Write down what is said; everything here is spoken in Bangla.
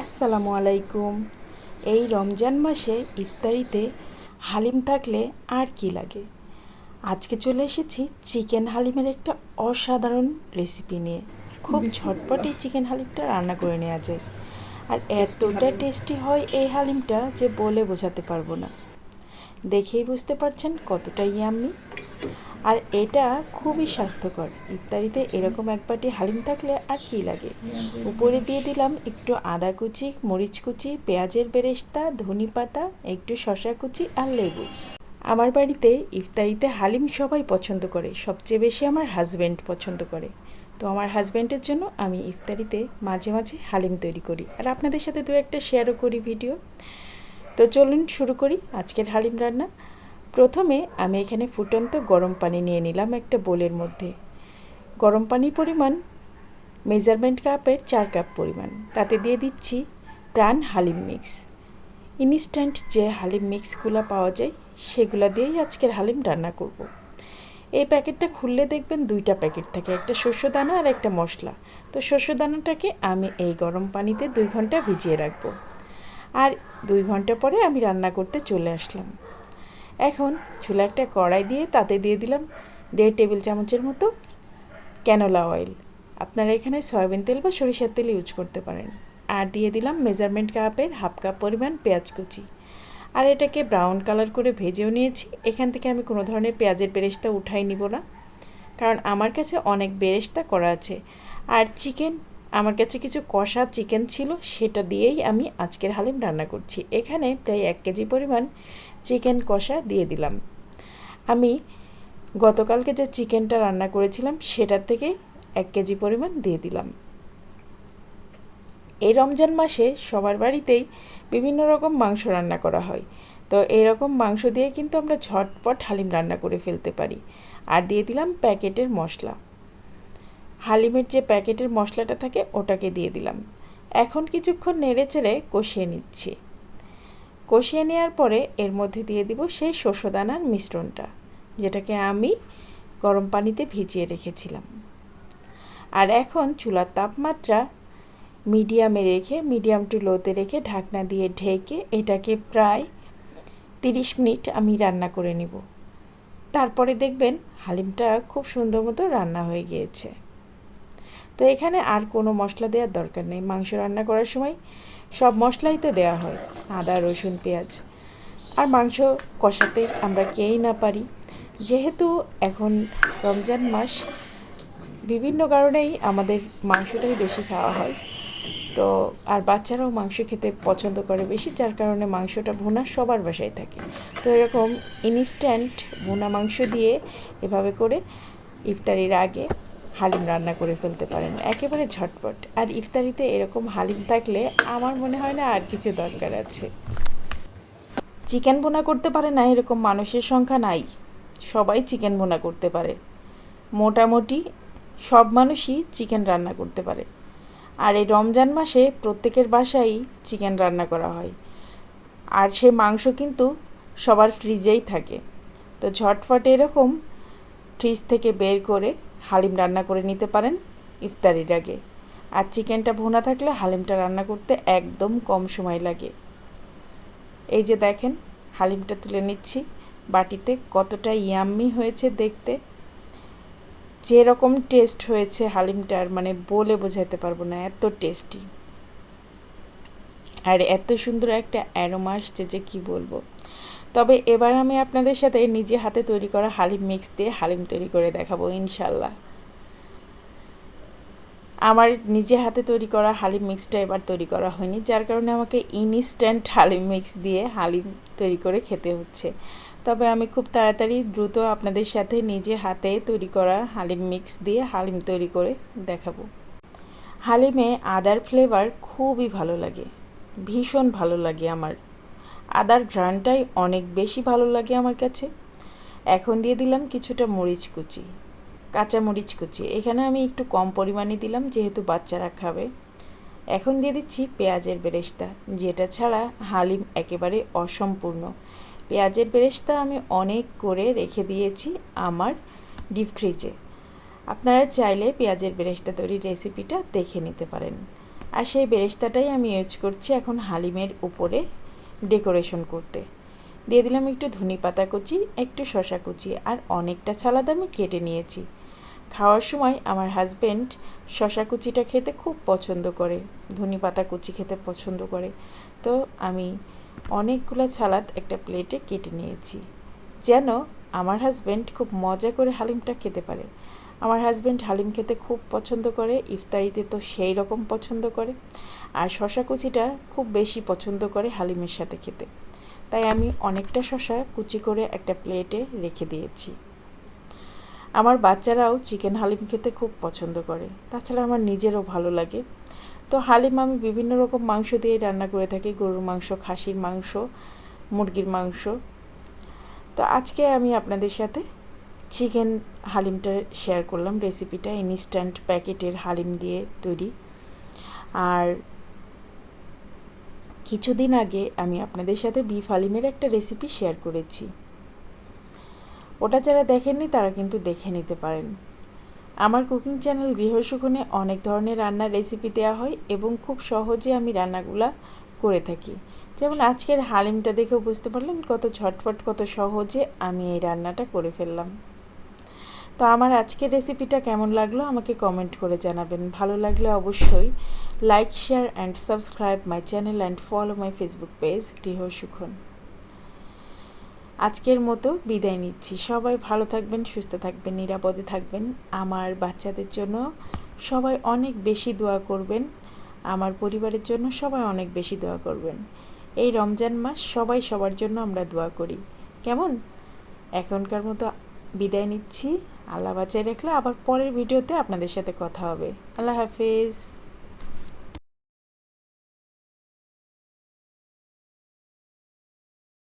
আসসালামু আলাইকুম। এই রমজান মাসে ইফতারিতে হালিম থাকলে আর কি লাগে? আজকে চলে এসেছি চিকেন হালিমের একটা অসাধারণ রেসিপি নিয়ে। খুব ঝটপট এই চিকেন হালিমটা রান্না করে নেওয়া যায়। আর এতটা টেস্টি হয় এই হালিমটা যে বলে বোঝাতে পারব না। দেখেই বুঝতে পারছেন কতটা ইয়াম্মি আর এটা খুবই স্বাস্থ্যকর। ইফতারিতে এরকম এক বাটি হালিম থাকলে আর কি লাগে? উপরে দিয়ে দিলাম একটু আদা কুচি, মরিচ কুচি, পেঁয়াজের বেরেস্তা, ধনি পাতা, একটু শশা কুচি আর লেবু। আমার বাড়িতে ইফতারিতে হালিম সবাই পছন্দ করে, সবচেয়ে বেশি আমার হাজব্যান্ড পছন্দ করে। তো আমার হাজব্যান্ডের জন্য আমি ইফতারিতে মাঝে মাঝে হালিম তৈরি করি। আর আপনাদের সাথে দু একটা শেয়ারও করি ভিডিও তো চলুন শুরু করি আজকের হালিম রান্না। প্রথমে আমি এখানে ফুটন্ত গরম পানি নিয়ে নিলাম একটা বোলের মধ্যে। গরম পানির পরিমাণ মেজারমেন্ট কাপের চার কাপ পরিমাণ। তাতে দিয়ে দিচ্ছি প্রাণ হালিম মিক্স। ইনস্ট্যান্ট যে হালিম মিক্সগুলো পাওয়া যায়, সেগুলো দিয়েই আজকের হালিম রান্না করব। এই প্যাকেটটা খুললে দেখবেন দুইটা প্যাকেট থাকে, একটা শস্য দানা আর একটা মশলা। তো শস্য দানাটাকে আমি এই গরম পানিতে দুই ঘণ্টা ভিজিয়ে রাখব। আর দুই ঘণ্টা পরে আমি রান্না করতে চলে আসলাম। এখন চুলা একটা কড়াই দিয়ে তাতে দিয়ে দিলাম দেড় টেবিল চামচের মতো ক্যানোলা অয়েল আপনারা এখানে সয়াবিন তেল বা সরিষার তেল ইউজ করতে পারেন। আর দিয়ে দিলাম মেজারমেন্ট কাপের হাফ কাপ পরিমাণ পেঁয়াজ কুচি। আর এটাকে ব্রাউন কালার করে ভেজেও নিয়েছি। এখান থেকে আমি কোনো ধরনের পেঁয়াজের বেরেস্তা উঠাই নিব না। কারণ আমার কাছে অনেক বেরেস্তা করা আছে। আর চিকেন আমার কাছে কিছু কষা চিকেন ছিল, সেটা দিয়েই আমি আজকের হালিম রান্না করছি। এখানে প্রায় এক কেজি পরিমাণ চিকেন কষা দিয়ে দিলাম। আমি গতকালকে যে চিকেনটা রান্না করেছিলাম, সেটার থেকে এক কেজি পরিমাণ দিয়ে দিলাম। এই রমজান মাসে সবার বাড়িতেই বিভিন্ন রকম মাংস রান্না করা হয়। তো এরকম মাংস দিয়ে কিন্তু আমরা ঝটপট হালিম রান্না করে ফেলতে পারি। আর দিয়ে দিলাম প্যাকেটের মশলা। হালিমের যে প্যাকেটের মশলাটা থাকে, ওটাকে দিয়ে দিলাম। এখন কিছুক্ষণ নেড়ে চেড়ে কষিয়ে নিচ্ছি। কষিয়ে নেওয়ার পরে এর মধ্যে দিয়ে দিব সেই শস্যদানার মিশ্রণটা, যেটাকে আমি গরম পানিতে ভিজিয়ে রেখেছিলাম। আর এখন চুলার তাপমাত্রা মিডিয়ামে রেখে, মিডিয়াম টু লোতে রেখে ঢাকনা দিয়ে ঢেকে এটাকে প্রায় তিরিশ মিনিট আমি রান্না করে নিব। তারপরে দেখবেন হালিমটা খুব সুন্দর মতো রান্না হয়ে গিয়েছে। তো এখানে আর কোনো মশলা দেওয়ার দরকার নেই। মাংস রান্না করার সময় সব মশলাই তো দেওয়া হয়, আদা, রসুন, পেঁয়াজ। আর মাংস কষাতে আমরা কেই না পারি। যেহেতু এখন রমজান মাস, বিভিন্ন কারণেই আমাদের মাংসটাই বেশি খাওয়া হয়। তো আর বাচ্চারাও মাংস খেতে পছন্দ করে বেশি, যার কারণে মাংসটা ভুনা সবার বাসায় থাকে। তো এরকম ইনস্ট্যান্ট ভুনা মাংস দিয়ে এভাবে করে ইফতারির আগে হালিম রান্না করে ফেলতে পারেন। একেবারে ঝটপট। আর ইফতারিতে এরকম হালিম থাকলে আমার মনে হয় না আর কিছু দরকার আছে। চিকেন বোনা করতে পারে না, এরকম মানুষের সংখ্যা নাই। সবাই চিকেন বোনা করতে পারে। মোটামুটি সব মানুষই চিকেন রান্না করতে পারে। আর এই রমজান মাসে প্রত্যেকের বাসায় চিকেন রান্না করা হয়। আর সে মাংস কিন্তু সবার ফ্রিজেই থাকে। তো ঝটফট এরকম ফ্রিজ থেকে বের করে হালিম রান্না করে নিতে পারেন ইফতারির আগে। আর চিকেনটা ভুনা থাকলে হালিমটা রান্না করতে একদম কম সময় লাগে। এই যে দেখেন, হালিমটা তুলে নিচ্ছি। বাটিতে কতটা ইয়াম্মি হয়েছে দেখতে। যেরকম টেস্ট হয়েছে হালিমটার মানে বলে বোঝাতে পারব না, এত টেস্টি। আর এত সুন্দর একটা অ্যারোমা আসছে যে কি বলব। তবে এবার আমি আপনাদের সাথে নিজে হাতে তৈরি করা হালিম মিক্স দিয়ে হালিম তৈরি করে দেখাবো, ইনশাল্লাহ। আমার নিজে হাতে তৈরি করা হালিম মিক্সটা এবার তৈরি করা হয়নি, যার কারণে আমাকে ইনস্ট্যান্ট হালিম মিক্স দিয়ে হালিম তৈরি করে খেতে হচ্ছে। তবে আমি খুব তাড়াতাড়ি দ্রুত আপনাদের সাথে নিজে হাতে তৈরি করা হালিম মিক্স দিয়ে হালিম তৈরি করে দেখাবো। হালিমে আদার ফ্লেভার খুবই ভালো লাগে, ভীষণ ভালো লাগে আমার। আদার ঘ্রানটাই অনেক বেশি ভালো লাগে আমার কাছে। এখন দিয়ে দিলাম কিছুটা মরিচ কুচি, কাঁচা মরিচ কুচি। এখানে আমি একটু কম পরিমাণে দিলাম, যেহেতু বাচ্চারা খাবে। এখন দিয়ে দিচ্ছি পেঁয়াজের বেরেস্তা, যেটা ছাড়া হালিম একেবারে অসম্পূর্ণ। পেঁয়াজের বেরেস্তা আমি অনেক করে রেখে দিয়েছি আমার ডিপ ফ্রিজে। আপনারা চাইলে পেঁয়াজের বেরেস্তা তৈরির রেসিপিটা দেখে নিতে পারেন। আর সেই বেরেস্তাটাই আমি ইউজ করছি এখন হালিমের উপরে ডেকোরেশন করতে। দিয়ে দিলাম একটু ধনে পাতা কুচি, একটু শশা কুচি আর অনেকটা ছালাদ আমি কেটে নিয়েছি। খাওয়ার সময় আমার হাজব্যান্ড শশা কুচিটা খেতে খুব পছন্দ করে, ধনে পাতা কুচি খেতে পছন্দ করে। তো আমি অনেকগুলো সালাদ একটা প্লেটে কেটে নিয়েছি। যেন আমার হাজব্যান্ড খুব মজা করে হালিমটা খেতে পারে। আমার হাজব্যান্ড হালিম খেতে খুব পছন্দ করে, ইফতারিতে তো সেই রকম পছন্দ করে। আর শশা কুচিটা খুব বেশি পছন্দ করে হালিমের সাথে খেতে। তাই আমি অনেকটা শশা কুচি করে একটা প্লেটে রেখে দিয়েছি। আমার বাচ্চারাও চিকেন হালিম খেতে খুব পছন্দ করে। তাছাড়া আমার নিজেরও ভালো লাগে। তো হালিম আমি বিভিন্ন রকম মাংস দিয়ে রান্না করে থাকি। গরুর মাংস, খাসির মাংস, মুরগির মাংস। তো আজকে আমি আপনাদের সাথে চিকেন হালিমটা শেয়ার করলাম। রেসিপিটা ইনস্ট্যান্ট প্যাকেটের হালিম দিয়ে তৈরি। আর কিছুদিন আগে আমি আপনাদের সাথে বিফ হালিমের একটা রেসিপি শেয়ার করেছি। ওটা যারা দেখেননি, তারা কিন্তু দেখে নিতে পারেন। আমার কুকিং চ্যানেল গৃহসুখনে অনেক ধরনের রান্নার রেসিপি দেওয়া হয় এবং খুব সহজে আমি রান্নাগুলা করে থাকি। যেমন আজকের হালিমটা দেখেও বুঝতে পারলেন কত ঝটপট, কত সহজে আমি এই রান্নাটা করে ফেললাম। তো আমার আজকের রেসিপিটা কেমন লাগল আমাকে কমেন্ট করে জানাবেন। ভালো লাগলে অবশ্যই like share and subscribe my channel and follow my Facebook page গৃহ সুখন। আজকের মতো বিদায় নিচ্ছি। সবাই ভালো থাকবেন, সুস্থ থাকবেন, নিরাপদে থাকবেন। আমার বাচ্চাদের জন্য সবাই অনেক বেশি দোয়া করবেন। আমার পরিবারের জন্য সবাই অনেক বেশি দোয়া করবেন। এই রমজান মাস সবাই সবার জন্য আমরা দোয়া করি। কেমন? এখনকার মতো বিদায় নিচ্ছি। আল্লাহ বাজায় রাখলে আবার পরের ভিডিওতে আপনাদের সাথে কথা হবে। আল্লাহ হাফিজ।